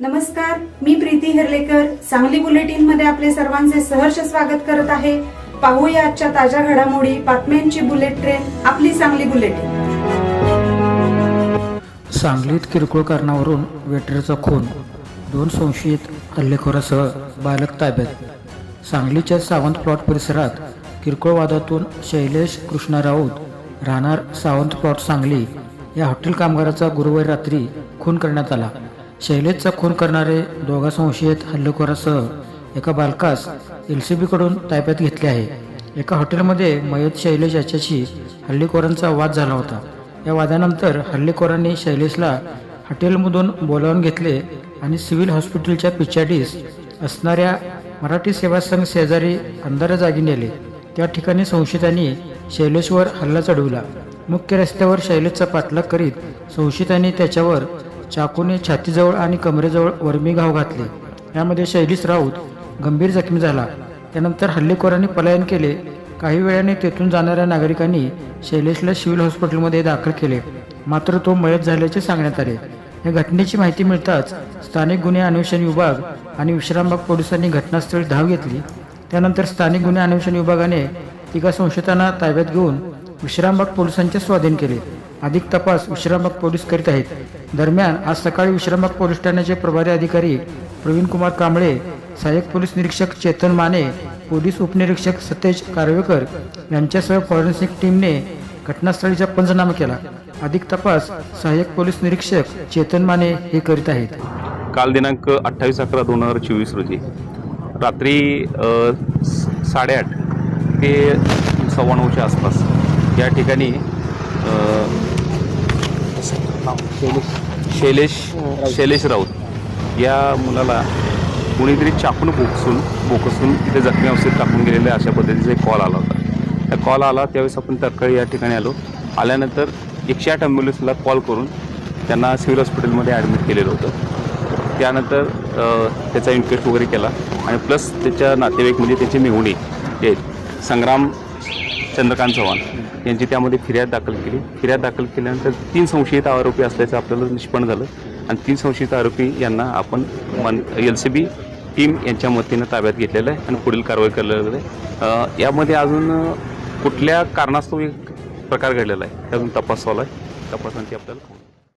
नमस्कार मी प्रीती हिरलेकर. सांगली बुलेटिनमध्ये आपले सर्वांचे सहर्ष स्वागत करत आहे. पाहूया आजच्या ताज्या घडामोडी बातम्यांची बुलेट ट्रेन आपली सांगली बुलेटिन. सांगलीत किरकोळ कारणावरून वेटरचा खून दोन संशयित हल्लेखोरासह बालक ताब्यात. सांगलीच्या सावंत प्लॉट परिसरात किरकोळ वादातून शैलेश कृष्णा राऊत राहणार सावंत प्लॉट सांगली या हॉटेल कामगाराचा गुरुवारी रात्री खून करण्यात आला. शैलेशचा खून करणारे दोघा संशयित हल्लेखोरासह एका बालकास एल सी बीकडून ताब्यात घेतले आहे. एका हॉटेलमध्ये मयत शैलेश याच्याशी हल्लेखोरांचा वाद झाला होता. या वादानंतर हल्लेखोरांनी शैलेशला हॉटेलमधून बोलावून घेतले आणि सिव्हिल हॉस्पिटलच्या पिछाडीस असणाऱ्या मराठी सेवा संघ शेजारी अंधारा जागी नेले. त्या ठिकाणी संशयितांनी शैलेशवर हल्ला चढविला. मुख्य रस्त्यावर शैलेशचा पाठलाग करीत संशयितांनी त्याच्यावर चाकूने छातीजवळ आणि कमरेजवळ वर्मी घाव घातले. यामध्ये शैलीस राऊत गंभीर जखमी झाला. त्यानंतर हल्लेखोरांनी पलायन केले. काही वेळाने तेथून जाणाऱ्या नागरिकांनी शैलेशला सिव्हिल हॉस्पिटलमध्ये दाखल केले. मात्र तो मयत झाल्याचे सांगण्यात आले. या घटनेची माहिती मिळताच स्थानिक गुन्हे अन्वेषण विभाग आणि विश्रामबाग पोलिसांनी घटनास्थळी धाव घेतली. त्यानंतर स्थानिक गुन्हे अन्वेषण विभागाने तिघा संशयितांना ताब्यात घेऊन विश्रामबाग पोलिसांच्या स्वाधीन केले. अधिक तपास विश्रामबाग पोलीस करीत आहेत. दरम्यान आज सकाळी विश्रामबाग पोलीस ठाण्याचे प्रभारी अधिकारी प्रवीण कुमार कांबळे सहाय्यक पोलीस निरीक्षक चेतन माने पोलीस उपनिरीक्षक सतेज कारवेकर यांच्यासह फॉरेन्सिक टीमने घटनास्थळीचा पंचनामा केला. अधिक तपास सहाय्यक पोलीस निरीक्षक चेतन माने हे करीत आहेत. काल दिनांक अठ्ठावीस अकरा दोन हजार चोवीस रोजी रात्री साडेआठ ते सव्वा नऊच्या आसपास या ठिकाणी अ, शैलेश शैलेश राऊत या मुलाला कुणीतरी चाकून बोकसून बोकसून तिथे जखमी अवस्थेत टाकून गेलेले अशा पद्धतीचा एक कॉल आला होता. त्या कॉल आला त्यावेळेस आपण तात्काळ या ठिकाणी आलो. आल्यानंतर एकशे आठ ॲम्ब्युलन्सला कॉल करून त्यांना सिव्हिल हॉस्पिटलमध्ये ॲडमिट केलेलं होतं. त्यानंतर त्याचा इन्क्वेस्ट वगैरे केला आणि प्लस त्याच्या नातेवाईक म्हणजे त्याची मेहुणे आहेत, संग्राम चंद्रकांत चव्हाण यांची त्यामध्ये फिर्याद दाखल केली. फिर्याद दाखल केल्यानंतर तीन संशयित आरोपी असल्याचं आपल्याला निष्पन्न झालं. आणि तीन संशयित आरोपी यांना आपण मन एल सी बी टीम यांच्या मतीनं ताब्यात घेतलेलं आहे आणि पुढील कारवाई केलेलं आहे. यामध्ये अजून कुठल्या कारणास्तव एक प्रकार घडलेला आहे? त्यातून तपास चालू आहे. तपासांची आपल्याला